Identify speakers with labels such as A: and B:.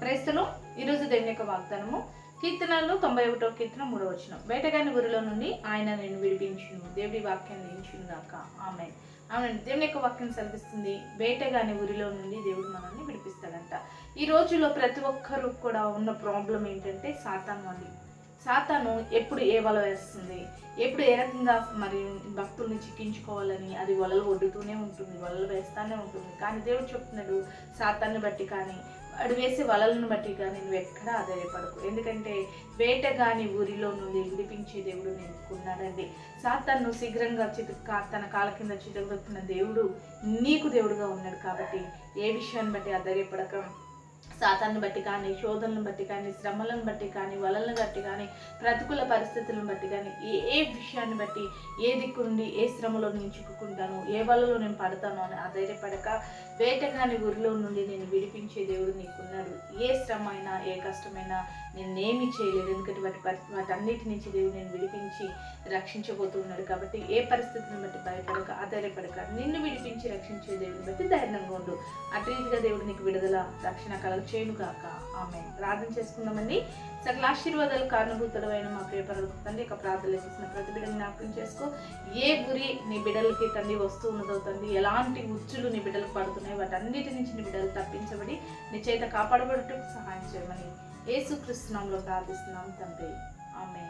A: క్రైస్తలో ఈరోజు దేవుని యొక్క వాగ్దానము. కీర్తనలు తొంభై ఒకటో కీర్తన మూడో వచ్చిన వేటగాని ఊరిలో నుండి ఆయన నేను విడిపించును. దేవుడి వాక్యాన్ని దించును గాక ఆమె ఆమె దేవుని యొక్క వాక్యం సెలవిస్తుంది వేటగాని ఊరిలో నుండి దేవుడు మనల్ని విడిపిస్తాడంట. ఈ రోజులో ప్రతి ఒక్కరు కూడా ఉన్న ప్రాబ్లం ఏంటంటే సాతాను అండి సాతాను ఎప్పుడు ఏ వల వేస్తుంది? ఎప్పుడు ఏ రకంగా మరి భక్తుల్ని చిక్కించుకోవాలని అది వలలు ఒడ్డుతూనే ఉంటుంది వలలు వేస్తానే ఉంటుంది. కానీ దేవుడు చెప్తున్నాడు సాతాన్ని బట్టి కానీ వాడు వేసే వలలను బట్టి కానీ నువ్వు ఎక్కడా ఆధారపడకు. ఎందుకంటే వేటగాని ఊరిలో నుండి విడిపించే దేవుడు నేర్చుకున్నాడండి సాతాను శీఘ్రంగా చితు తన కాల కింద చితగొత్తున్న దేవుడు నీకు దేవుడుగా ఉన్నాడు కాబట్టి ఏ విషయాన్ని బట్టి ఆధారపడక సాతాన్ని బట్టి కానీ శోధనలను బట్టి కానీ శ్రమలను బట్టి కానీ వలలను బట్టి కానీ ప్రతికూల పరిస్థితులను బట్టి కానీ ఏ ఏ విషయాన్ని బట్టి ఏ దిక్కు నుండి ఏ శ్రమలో నేను చిక్కుకుంటాను ఏ వలలో నేను పడతాను అని ఆధైర్యపడక వేటగాని ఊరిలో నుండి నేను విడిపించే దేవుడు నీకున్నాడు. ఏ శ్రమ అయినా ఏ కష్టమైనా నేనేమి చేయలేదు. ఎందుకంటే వాటి పరిస్థితి వాటన్నిటి నుంచి దేవుడు నేను విడిపించి రక్షించబోతున్నాడు కాబట్టి ఏ పరిస్థితిని బట్టి భయపడక ఆధారపడక నిన్ను విడిపించి రక్షించే దేవుని బట్టి ధైర్యంగా ఉండు. అటు రీతిగా దేవుడు నీకు విడుదల రక్షణ కలగ చేయను కాక ఆమె ప్రార్థన చేసుకుందామండి. సకల ఆశీర్వాదాలు కారణభూతుడు అయిన మా ప్రియపరులకు తండ్రి ఒక ప్రార్థన చేసిన ప్రతి బిడ్డని జ్ఞాపకం చేసుకో. ఏ గురి నీ బిడ్డలకి తండ్రి వస్తూ ఉన్నదో తండ్రి. ఎలాంటి ఉచ్చులు నీ బిడ్డలకు పడుతున్నాయి వాటన్నిటి నుంచి నీ బిడ్డలు తప్పించబడి నీ చేత కాపాడబడటకు సహాయం చేయమని యేసుక్రీస్తునామంలో ప్రార్థిస్తున్నాం తండ్రి. ఆమె